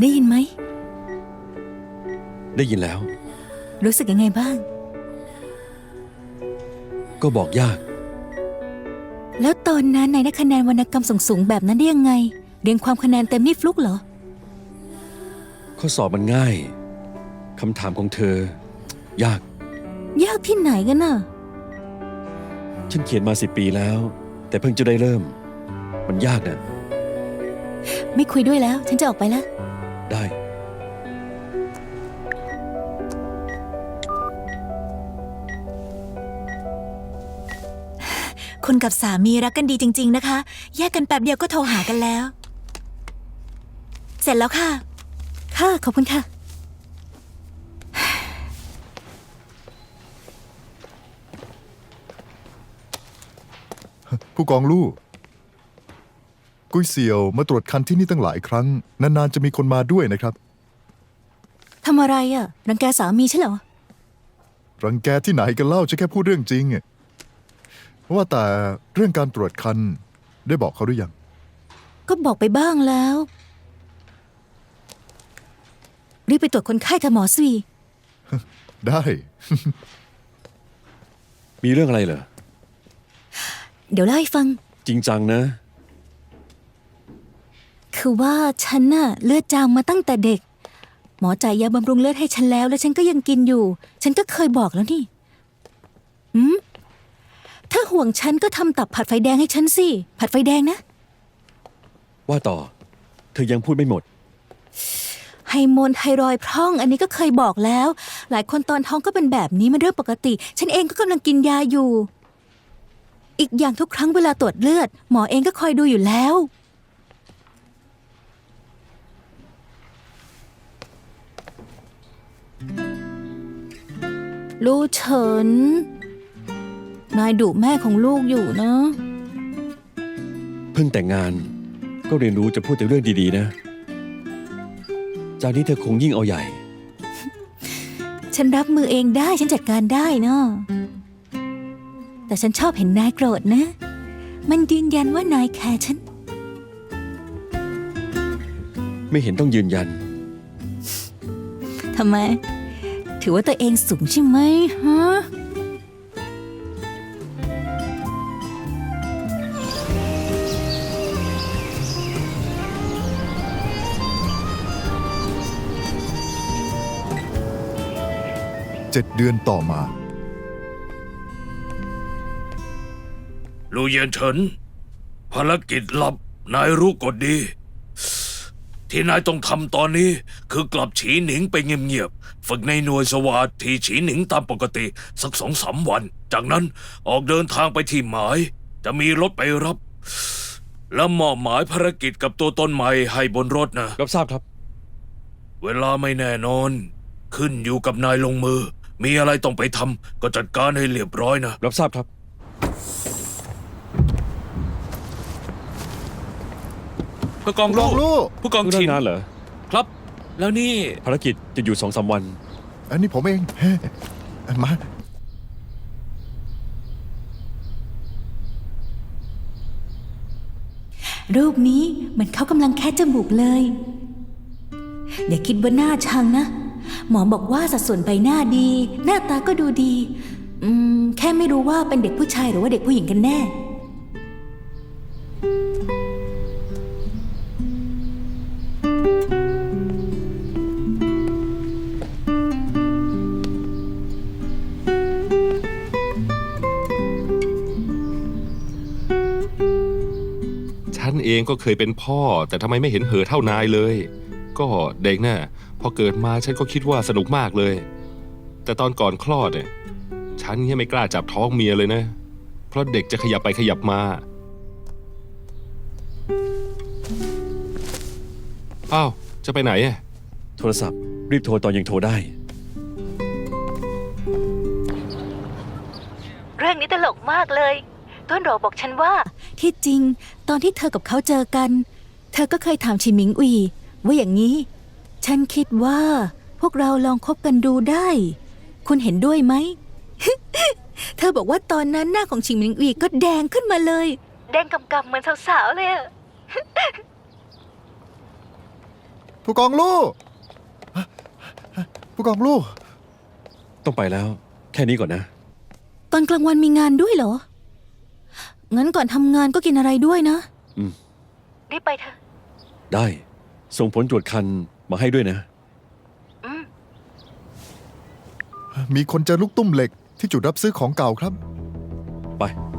ได้ยินไหม ได้ยินแล้ว รู้สึกยังไงบ้าง ก็บอกยาก แล้วตอนนั้นนายได้คะแนนวรรณกรรมสูงๆแบบนั้นได้ยังไง เรียงความคะแนนเต็มนี่ฟลุกเหรอ ข้อสอบมันง่ายคำถามของเธอ ยาก ยากที่ไหนกันน่ะ ฉันเขียนมาสิปีแล้ว แต่เพิ่งจะได้เริ่ม มันยากนะ ไม่คุยด้วยแล้ว ฉันจะออกไปแล้ว ได้ คุณกับสามีรักกันดีจริง ๆ นะคะ แยกกันแป๊บเดียวก็โทรหากันแล้ว เสร็จแล้วค่ะ ค่ะ ขอบคุณค่ะ ผู้กองลู่ กุ้ยเซียวมาตรวจคันที่นี่ตั้งหลายครั้ง นานๆจะมีคนมาด้วยนะครับ ทำอะไรอะ่ะรังแกสามีใช่เหรอ รังแกที่ไหนกันเล่าจะแค่พูดเรื่องจริงอะว่าแต่เรื่องการตรวจคันได้บอกเขาหรือยัง ก็บอกไปบ้างแล้ว รีบไปตรวจคนไข้เถอะหมอสวีได้ มีเรื่องอะไรเหรอ เดี๋ยวเล่าให้ฟัง จริงจังนะ คือว่าฉันน่ะเลือดจางมาตั้งแต่เด็ก หมอจ่ายยาบำรุงเลือดให้ฉันแล้ว แล้วฉันก็ยังกินอยู่ ฉันก็เคยบอกแล้วนี่หืมถ้าห่วงฉันก็ทำตับผัดไฟแดงให้ฉันสิ ผัดไฟแดงนะ ว่าต่อ เธอยังพูดไม่หมด ไฮโมนไทรอยด์พร่อง อันนี้ก็เคยบอกแล้ว หลายคนตอนท้องก็เป็นแบบนี้มันเรื่องปกติ ฉันเองก็กำลังกินยาอยู่ อีกอย่างทุกครั้งเวลาตรวจเลือด หมอเองก็คอยดูอยู่แล้ว ลูกเฉิน นายดุแม่ของลูกอยู่นะ เพิ่งแต่งงาน ก็เรียนรู้จะพูดแต่เรื่องดีๆนะ จากนี้เธอคงยิ่งเอาใหญ่ ฉันรับมือเองได้ฉันจัดการได้เนาะแต่ฉันชอบเห็นนายโกรธนะ มันยืนยันว่านายแคร์ฉัน ไม่เห็นต้องยืนยันทำไม ถือว่าตัวเองสูงใช่ไหมฮะ เจ็ดเดือนต่อมา ลูเยียนเฉินภารกิจลับ นายรู้กฎดี ที่นายต้องทำตอนนี้คือกลับฉีหนิงไปเงียบๆ ฝึกในหน่วยสวัสดที่ฉีหนิงตามปกติสักสองสามวัน จากนั้นออกเดินทางไปที่หมาย จะมีรถไปรับ แล้วมอบหมายภารกิจกับตัวตนใหม่ให้บนรถนะ รับทราบครับ เวลาไม่แน่นอน ขึ้นอยู่กับนายลงมือ มีอะไรต้องไปทำก็จัดการให้เรียบร้อยนะ รับทราบครับ ผู้กองผู้กองลู่ผู้กองเรื่ชิองนงานเหรอ ครับ แล้วนี่ภารกิจจะอยู่สองสามวัน อันนี้ผมเองเฮ้มา รูปนี้เหมือนเขากำลังแค่จมูกเลย อย่าคิดว่าหน้าชังนะ หมอบอกว่าสัดส่วนใบหน้าดี หน้าตาก็ดูดี อืม แค่ไม่รู้ว่าเป็นเด็กผู้ชายหรือว่าเด็กผู้หญิงกันแน่ องก็เคยเป็นพ่อ แต่ทำไมไม่เห็นเหอะเท่านายเลย ก็เด็กน่ะพอเกิดมาฉันก็คิดว่าสนุกมากเลย แต่ตอนก่อนคลอดเนี่ยฉันยังไม่กล้าจับท้องเมียเลยนะ เพราะเด็กจะขยับไปขยับมา อ้าว จะไปไหนอะโทรศัพท์ รีบโทรตอนยังโทรได้ เรื่องนี้ตลกมากเลย ต้นหรอบอกฉันว่า ที่จริง ตอนที่เธอกับเขาเจอกัน เธอก็เคยถามชิมิงอุยว่าอย่างนี้ ฉันคิดว่า พวกเราลองคบกันดูได้ คุณเห็นด้วยไหม เธอบอกว่าตอนนั้นหน้าของชิมิงอุยก็แดงขึ้นมาเลย แดงกำกำเหมือนสาวๆเลยอะพผู้กองลูกผู้กองลูกต้องไปแล้ว แค่นี้ก่อนนะ ตอนกลางวันมีงานด้วยเหรอ งั้นก่อนทำงานก็กินอะไรด้วยนะอืมรีบไปเถอะ ได้ ส่งผลตรวจคันมาให้ด้วยนะมีคนเจอลูกตุ้มเหล็กที่จุดรับซื้อของเก่าครับ ไปค